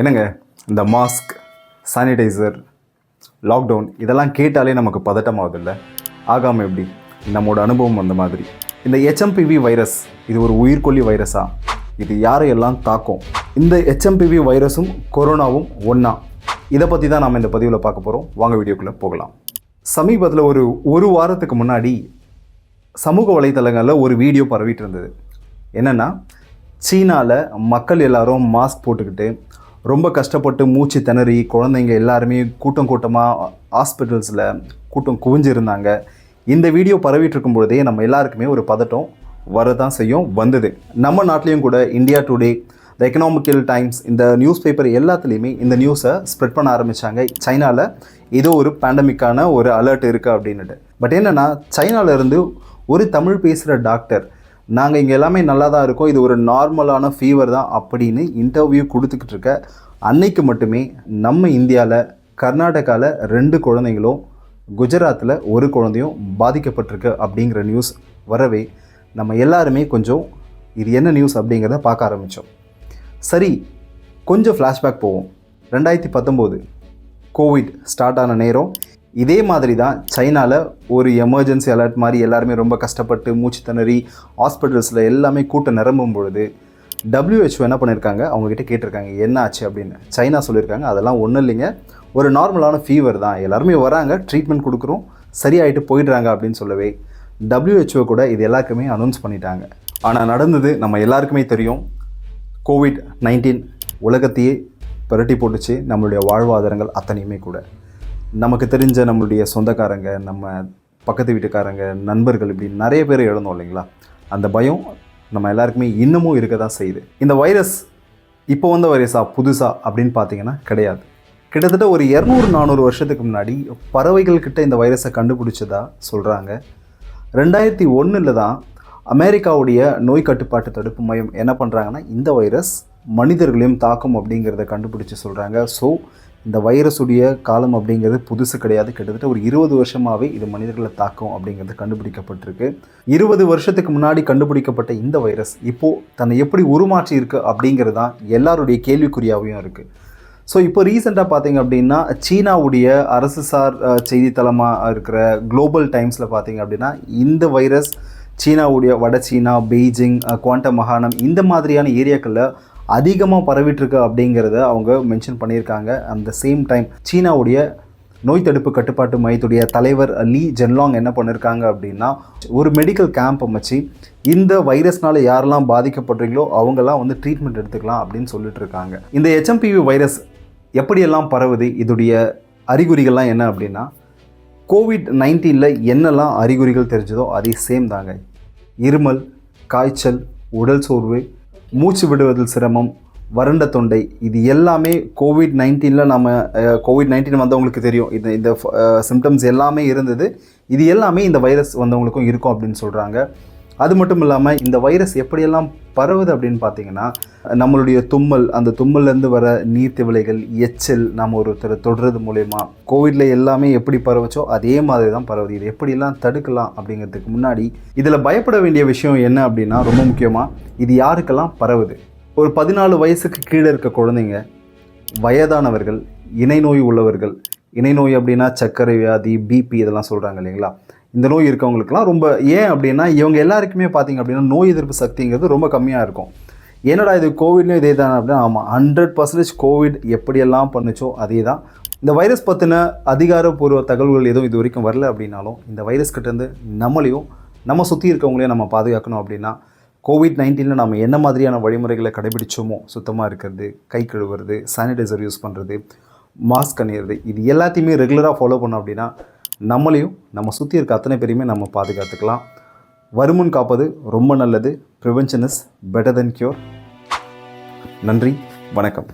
என்னங்க இந்த mask sanitiser lockdown இதெல்லாம் கேட்டாலே நமக்கு பதட்டமாகுது இல்லை ஆகாமல் எப்படி? நம்மளோட அனுபவம் அந்த மாதிரி. இந்த ஹெச்எம்பிவி வைரஸ் இது ஒரு உயிர்கொல்லி வைரஸா இது யாரையெல்லாம் தாக்கும்? இந்த ஹெச்எம்பிவி வைரஸும் கொரோனாவும் ஒன்றா இதை பற்றி தான் நாம் இந்த பதிவில் பார்க்க போகிறோம் வாங்க வீடியோக்குள்ளே போகலாம். சமீபத்தில் ஒரு ஒரு வாரத்துக்கு முன்னாடி சமூக வலைத்தளங்களில் ஒரு வீடியோ பரவிட்டு இருந்தது. என்னென்னா சீனாவில் மக்கள் எல்லாரும் மாஸ்க் போட்டுக்கிட்டு ரொம்ப கஷ்டப்பட்டு மூச்சு திணறி குழந்தைங்க எல்லாருமே கூட்டம் கூட்டமாக ஹாஸ்பிட்டல்ஸில் கூட்டம் குவிஞ்சிருந்தாங்க. இந்த வீடியோ பரவிட்டுருக்கும் பொழுதே நம்ம எல்லாருக்குமே ஒரு பதட்டம் வரதான் செய்யும் வந்தது. நம்ம நாட்டிலையும் கூட India today the economical times இந்த நியூஸ் பேப்பர் எல்லாத்துலேயுமே இந்த நியூஸை ஸ்ப்ரெட் பண்ண ஆரம்பித்தாங்க சைனாவில் ஏதோ ஒரு பேண்டமிக்கான ஒரு அலர்ட் இருக்குது அப்படின்னுட்டு. பட் என்னென்னா சைனாவிலேருந்து ஒரு தமிழ் பேசுகிற டாக்டர் நாங்கள் இங்கே எல்லாமே நல்லா தான் இருக்கோம். இது ஒரு நார்மலான ஃபீவர் தான் அப்படின்னு இன்டர்வியூ கொடுத்துக்கிட்டு இருக்க அன்னைக்கு மட்டுமே நம்ம இந்தியாவில் கர்நாடகாவில் ரெண்டு குழந்தைங்களும் குஜராத்தில் ஒரு குழந்தையும் பாதிக்கப்பட்டிருக்கு அப்படிங்கிற நியூஸ் வரவே நம்ம எல்லாருமே கொஞ்சம் இது என்ன நியூஸ் அப்படிங்கிறத பார்க்க ஆரம்பித்தோம் சரி கொஞ்சம் ஃப்ளாஷ்பேக் போவோம். ரெண்டாயிரத்தி பத்தொம்போது கோவிட் ஸ்டார்ட் ஆன நேரம். இதே மாதிரி தான் சைனாவில் ஒரு எமர்ஜென்சி அலர்ட் மாதிரி எல்லாருமே ரொம்ப கஷ்டப்பட்டு மூச்சு திணறி ஹாஸ்பிட்டல்ஸில் எல்லாமே கூட்டம் நிரம்பும் பொழுது டபிள்யூஹெச்ஓ என்ன பண்ணியிருக்காங்க அவங்கக்கிட்ட கேட்டிருக்காங்க என்ன ஆச்சு? அப்படின்னு. சைனா சொல்லியிருக்காங்க அதெல்லாம் ஒன்றும் இல்லைங்க. ஒரு நார்மலான ஃபீவர் தான். எல்லாருமே வராங்க ட்ரீட்மெண்ட் கொடுக்குறோம். சரியாயிட்டு போயிடுறாங்க அப்படின்னு சொல்லவே டபிள்யூஹெச்ஓ கூட இது எல்லாருக்குமே அனௌன்ஸ் பண்ணிட்டாங்க. ஆனால் நடந்தது நம்ம எல்லாருக்குமே தெரியும். கோவிட் நைன்டீன் உலகத்தையே புரட்டி போட்டுச்சு. நம்மளுடைய வாழ்வாதாரங்கள் அத்தனையுமே கூட. நமக்கு தெரிஞ்ச நம்மளுடைய சொந்தக்காரங்க நம்ம பக்கத்து வீட்டுக்காரங்க நண்பர்கள் இப்படி நிறைய பேர் இழந்தோம் இல்லைங்களா? அந்த பயம் நம்ம எல்லாருக்குமே இன்னமும் இருக்க தான் செய்யுது. இந்த வைரஸ் இப்போ வந்த வைரஸா புதுசா அப்படின்னு பார்த்தீங்கன்னா கிடையாது. கிட்டத்தட்ட ஒரு இரநூறு நானூறு வருஷத்துக்கு முன்னாடி பறவைகள்கிட்ட இந்த வைரஸை கண்டுபிடிச்சதா சொல்கிறாங்க ரெண்டாயிரத்தி ஒன்றில் தான் அமெரிக்காவுடைய நோய் கட்டுப்பாட்டு தடுப்பு மையம் என்ன பண்ணுறாங்கன்னா இந்த வைரஸ் மனிதர்களையும் தாக்கும் அப்படிங்கிறத கண்டுபிடிச்சு சொல்கிறாங்க ஸோ இந்த வைரஸுடைய காலம் அப்படிங்கிறது புதுசு கிடையாது. கிட்டத்தட்ட ஒரு இருபது வருஷமாகவே இது மனிதர்களை தாக்கும் அப்படிங்கிறது கண்டுபிடிக்கப்பட்டிருக்கு. இருபது வருஷத்துக்கு முன்னாடி கண்டுபிடிக்கப்பட்ட இந்த வைரஸ் இப்போது தன்னை எப்படி உருமாற்றி இருக்கு அப்படிங்கிறது தான் எல்லாருடைய கேள்விக்குறியாகவும் இருக்குது ஸோ இப்போ ரீசெண்டாக பார்த்தீங்க அப்படின்னா சீனாவுடைய அரசு சார் செய்தித்தளமாக இருக்கிற குளோபல் டைம்ஸில் பார்த்தீங்க அப்படின்னா இந்த வைரஸ் சீனாவுடைய வட சீனா பெய்ஜிங் குவாண்ட குவாண்டம் இந்த மாதிரியான ஏரியாக்களில் அதிகமாக பரவிட்டுருக்கு அப்படிங்கிறத அவங்க மென்ஷன் பண்ணியிருக்காங்க. அந்த சேம் டைம் சீனாவுடைய நோய் தடுப்பு கட்டுப்பாட்டு மையத்துடைய தலைவர் லீ ஜென்லாங் என்ன பண்ணியிருக்காங்க அப்படின்னா ஒரு மெடிக்கல் கேம்ப் அமைச்சு இந்த வைரஸ்னால யாரெல்லாம் பாதிக்கப்படுறீங்களோ அவங்கெல்லாம் வந்து ட்ரீட்மெண்ட் எடுத்துக்கலாம் அப்படின்னு சொல்லிட்டு இருக்காங்க இந்த ஹெச்எம்பிவி வைரஸ் எப்படியெல்லாம் பரவுது இதோடைய அறிகுறிகள்லாம் என்ன அப்படின்னா கோவிட் நைன்டீனில் என்னெல்லாம் அறிகுறிகள் தெரிஞ்சதோ அதே சேம் தாங்க. இருமல் காய்ச்சல் உடல் சோர்வு மூச்சு விடுவதில் சிரமம் வறண்ட தொண்டை இது எல்லாமே கோவிட் நைன்டீனில் நம்ம கோவிட் நைன்டீன் வந்தவங்களுக்கு தெரியும். இது இந்த சிம்டம்ஸ் எல்லாமே இருந்தது. இது எல்லாமே இந்த வைரஸ் வந்தவங்களுக்கும் இருக்கும் அப்படின்னு சொல்கிறாங்க அது மட்டும் இல்லாமல் இந்த வைரஸ் எப்படியெல்லாம் பரவுது அப்படின்னு பார்த்தீங்கன்னா நம்மளுடைய தும்மல் அந்த தும்மல்லேருந்து வர நீர்த்திவளைகள் எச்சல் நாம் ஒருத்தரை தொடுறது மூலயமா கோவிடில் எல்லாமே எப்படி பரவுச்சோ அதே மாதிரி தான் பரவுது. இது எப்படியெல்லாம் தடுக்கலாம் அப்படிங்கிறதுக்கு முன்னாடி இதில் பயப்பட வேண்டிய விஷயம் என்ன அப்படின்னா ரொம்ப முக்கியமாக இது யாருக்கெல்லாம் பரவுது? ஒரு பதினாலு வயசுக்கு கீழே இருக்க குழந்தைங்க வயதானவர்கள் இணை நோய் உள்ளவர்கள் இணை நோய் அப்படின்னா சர்க்கரை வியாதி பிபி இதெல்லாம் சொல்கிறாங்க இல்லைங்களா? இந்த நோய் இருக்கவங்களுக்குலாம் ரொம்ப ஏன் அப்படின்னா இவங்க எல்லாருக்குமே பார்த்தீங்க அப்படின்னா நோய் எதிர்ப்பு சக்திங்கிறது ரொம்ப கம்மியாக இருக்கும். என்னடா இது கோவிட்லையும் இதே தானே அப்படின்னா ஆமாம் ஹண்ட்ரட் பர்சன்டேஜ் கோவிட் எப்படியெல்லாம் பண்ணுச்சோ அதே தான் இந்த வைரஸ் பற்றின அதிகாரப்பூர்வ தகவல்கள் எதுவும் இது வரைக்கும் வரல அப்படின்னாலும் இந்த வைரஸ் கிட்டேருந்து நம்மளையும் நம்ம சுற்றி இருக்கவங்களையும் நம்ம பாதுகாக்கணும் அப்படின்னா கோவிட் நைன்டீனில் நம்ம என்ன மாதிரியான வழிமுறைகளை கடைபிடிச்சோமோ சுத்தமாக இருக்கிறது கை கழுவுறது சானிடைசர் யூஸ் பண்ணுறது மாஸ்க் அணியிறது இது எல்லாத்தையுமே ரெகுலராக ஃபாலோ பண்ணோம் அப்படின்னா நம்மளையும் நம்ம சுற்றி இருக்க அத்தனை பேரையுமே நம்ம பாதுகாத்துக்கலாம். வருமுன் காப்பது ரொம்ப நல்லது. Prevention is better than cure நன்றி வணக்கம்.